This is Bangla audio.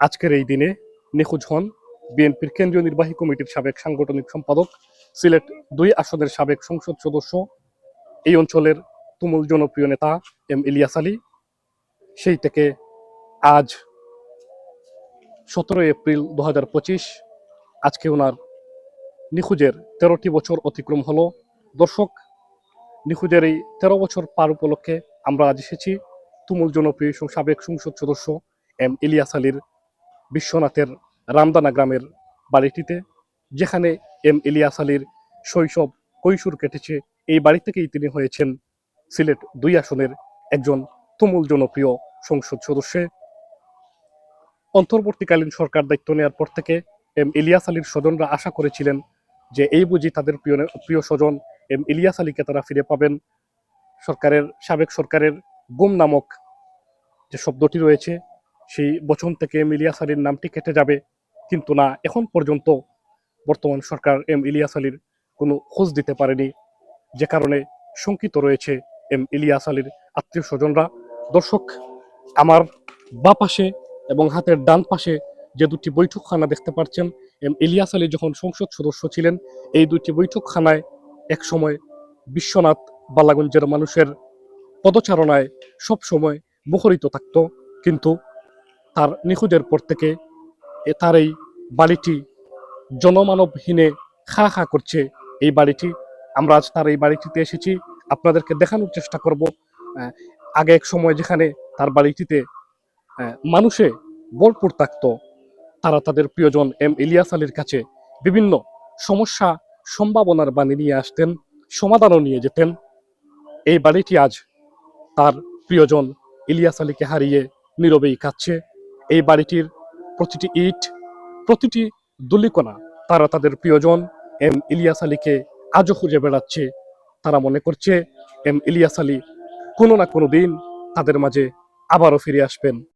আজকের এই দিনে নিখোঁজ হন বিএনপির কেন্দ্রীয় নির্বাহী কমিটির সাবেক সাংগঠনিক সম্পাদক, সিলেট দুই আসনের সাবেক সংসদ সদস্য, এই অঞ্চলের তুমুল জনপ্রিয় নেতা এম ইলিয়াস আলী। সেই থেকে আজ সতেরোই এপ্রিল দু হাজার পঁচিশ, আজকে ওনার নিখোঁজের তেরোটি বছর অতিক্রম হলো। দর্শক, নিখোঁজের এই তেরো বছর পার উপলক্ষে আমরা আজ এসেছি তুমুল জনপ্রিয় সাবেক সংসদ সদস্য এম ইলিয়াস আলীর বিশ্বনাথের রামদানা গ্রামের বাড়িটিতে, যেখানে এম ইলিয়াস আলীর শৈশব কৈশোর কেটেছে। এই বাড়ি থেকেই তিনি হয়েছেন সিলেট দুই আসনের একজন তুমুল জনপ্রিয় সংসদ সদস্য। অন্তর্বর্তীকালীন সরকার দায়িত্ব নেওয়ার পর থেকে এম ইলিয়াস আলীর স্বজনরা আশা করেছিলেন যে এই বুঝি তাদের প্রিয় প্রিয় স্বজন এম ইলিয়াস আলীকে তারা ফিরে পাবেন। সরকারের, সাবেক সরকারের গুম নামক যে শব্দটি রয়েছে সেই বচন থেকে এম ইলিয়াস আলীর নামটি কেটে যাবে। কিন্তু না, এখন পর্যন্ত বর্তমান সরকার এম ইলিয়াস আলীর কোনো খোঁজ দিতে পারেনি। যে কারণে শঙ্কিত রয়েছে এম ইলিয়াস আলীর আত্মীয় স্বজনরা। দর্শক, আমার বা পাশে এবং হাতের ডান পাশে যে দুটি বৈঠকখানা দেখতে পাচ্ছেন এম ইলিয়াস আলী যখন সংসদ সদস্য ছিলেন, এই দুটি বৈঠকখানায় একসময় বিশ্বনাথ বালাগঞ্জের মানুষের পদচারণায় সব সময় মুখরিত থাকত। কিন্তু তার নিখোঁজের পর থেকে তার এই বাড়িটি জনমানবহীনে খা খা করছে এই বাড়িটি। আমরা আজ তার এই বাড়িটিতে এসেছি। আপনাদেরকে দেখানোর চেষ্টা করব আগে এক সময় যেখানে তার বাড়িটিতে মানুষে ভরপুর থাকত তারা তাদের প্রিয়জন এম ইলিয়াস আলীর কাছে বিভিন্ন সমস্যা, সম্ভাবনার বাণী নিয়ে আসতেন, সমাধানও নিয়ে যেতেন। এই বাড়িটি আজ তার প্রিয়জন ইলিয়াস আলীকে হারিয়ে নীরবেই কাচ্ছে এই বাড়িটির প্রতিটি ইট, প্রতিটি দুলিকোনা তারা তাদের প্রিয়জন এম ইলিয়াস আলীকে আজও খুঁজে বেড়াচ্ছে। তারা মনে করছে এম ইলিয়াস আলী কোনো না কোনো দিন তাদের মাঝে আবারও ফিরে আসবেন।